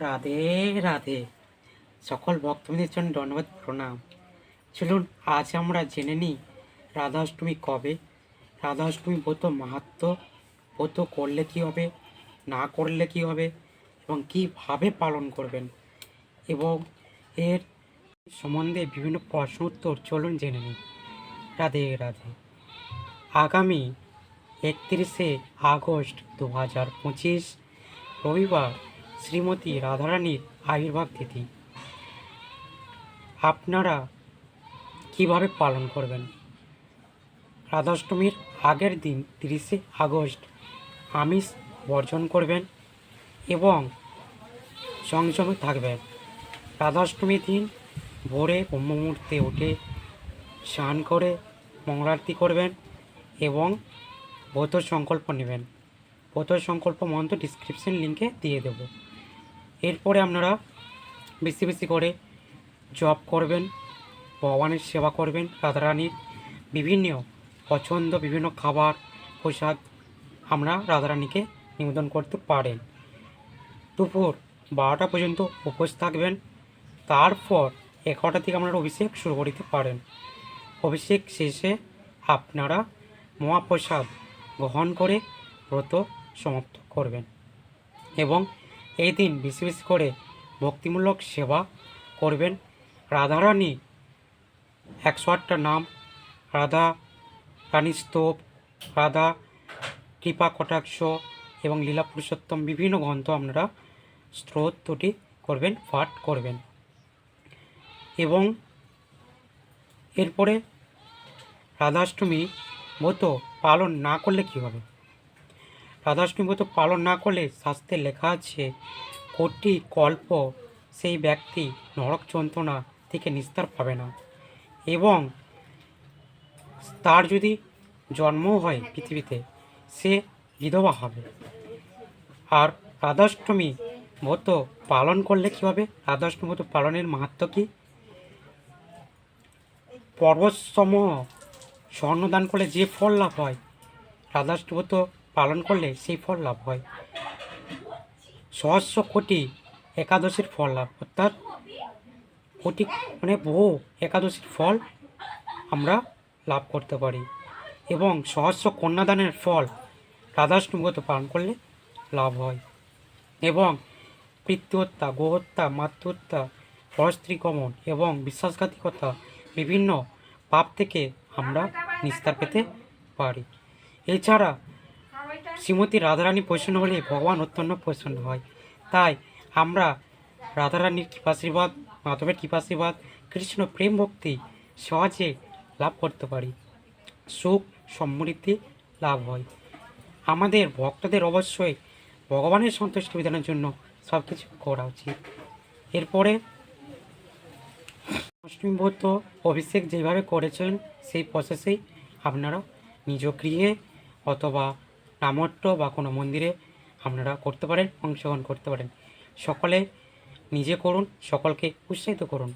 রাধে রাধে। সকল ভক্তদের জন্য ধন্যবাদ, প্রণাম। চলুন, আজ আমরা জেনে নিই রাধাষ্টমী কবে। রাধাষ্টমী ব্রত মাহাত্ম, ব্রত করলে কি হবে, না করলে কি হবে, এবং কীভাবে পালন করবেন, এবং এর সম্বন্ধে বিভিন্ন প্রশ্ন উত্তর। চলুন জেনে নিই। রাধে রাধে। আগামী একত্রিশে আগস্ট দু হাজার পঁচিশ রবিবার শ্রীমতী রাধারানীর আবির্ভাব তিথি। আপনারা কীভাবে পালন করবেন? রাধাষ্টমীর আগের দিন তিরিশে আগস্ট আমিষ বর্জন করবেন এবং সংযমে থাকবেন। রাধাষ্টমীর দিন ভোরে ব্রহ্ম মুহূর্তে উঠে স্নান করে মঙ্গলারতি করবেন এবং ব্রত সংকল্প নেবেন। ব্রত সংকল্প মন্ত্র ডিসক্রিপশন লিঙ্কে দিয়ে দেব। এরপরে আপনারা বেশি বেশি করে জপ করবেন, ভগবানের সেবা করবেন রাধারানীর বিভিন্ন পছন্দ, বিভিন্ন খাবার, প্রসাদ আমরা রাধারানীকে নিবেদন করতে পারেন। দুপুর বারোটা পর্যন্ত উপোস থাকবেন, তারপর এগারোটা থেকে আপনারা অভিষেক শুরু করতে পারেন। অভিষেক শেষে আপনারা মহাপ্রসাদ গ্রহণ করে ব্রত সমাপ্ত করবেন এবং এই দিন বেশি বেশি করে ভক্তিমূলক সেবা করবেন। রাধারানী, একশো আটটা নাম, রাধা রানী স্তব রাধা কৃপা কটাক্ষ এবং লীলা পুরুষোত্তম বিভিন্ন গ্রন্থ আপনারা স্রোতটি করবেন, পাঠ করবেন। এবং এরপরে রাধাষ্টমী ব্রত পালন না করলে কী হবে? রাধাষ্টমী ব্রত পালন না করলে শাস্ত্রে লেখা আছে, কোটি কল্প সেই ব্যক্তি নরক যন্ত্রণা থেকে নিস্তার পাবে না। এবং তার যদি জন্মও হয় পৃথিবীতে, সে বিধবা হবে। আর রাধাষ্টমী ব্রত পালন করলে কী হবে? রাধাষ্টমী ব্রত পালনের মাহাত্ম কী? পর্বতসমূহ স্বর্ণদান করলে যে ফল লাভ হয়, রাধাষ্টমী ব্রত পালন করলে সেই ফল লাভ হয়। সহস্র কোটি একাদশীর ফল লাভ, অর্থাৎ কোটি মানে বহু একাদশীর ফল আমরা লাভ করতে পারি এবং সহস্র কন্যাদানের ফল রাধাষ্টমীগত পালন করলে লাভ হয় এবং পিতৃহত্যা, গোহত্যা, মাতৃহত্যা পরস্ত্রীগমন এবং বিশ্বাসঘাতিকতা বিভিন্ন পাপ থেকে আমরা নিস্তার পেতে পারি। এছাড়া শ্রীমতী রাধারানী প্রসন্ন হলে ভগবান অত্যন্ত প্রসন্ন হয়। তাই আমরা রাধারানীর কৃপাশীর্বাদ, মাধবের কৃপাশীর্বাদ, কৃষ্ণ প্রেম ভক্তি সহজে লাভ করতে পারি। সুখ সমৃদ্ধি লাভ হয়। আমাদের ভক্তদের অবশ্যই ভগবানের সন্তুষ্টি বিধানের জন্য সব কিছু করা উচিত। এরপরে অষ্টমী অভিষেক যেভাবে করেছেন, সেই প্রসেসেই আপনারা নিজ গৃহে অথবা নামট্য বা কোনো মন্দিরে আপনারা করতে পারেন, অংশগ্রহণ করতে পারেন। সকলে নিজে করুন, সকলকে উৎসাহিত করুন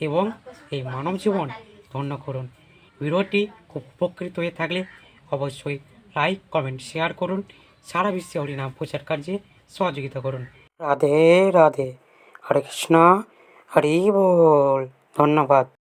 এবং এই মানব জীবন ধন্য করুন। ভিডিওটি খুব উপকৃত হয়ে থাকলে অবশ্যই লাইক, কমেন্ট, শেয়ার করুন। সারা বিশ্বে হরিনাম প্রচার কার্যে সহযোগিতা করুন। রাধে রাধে। হরে কৃষ্ণ। হরি বল। ধন্যবাদ।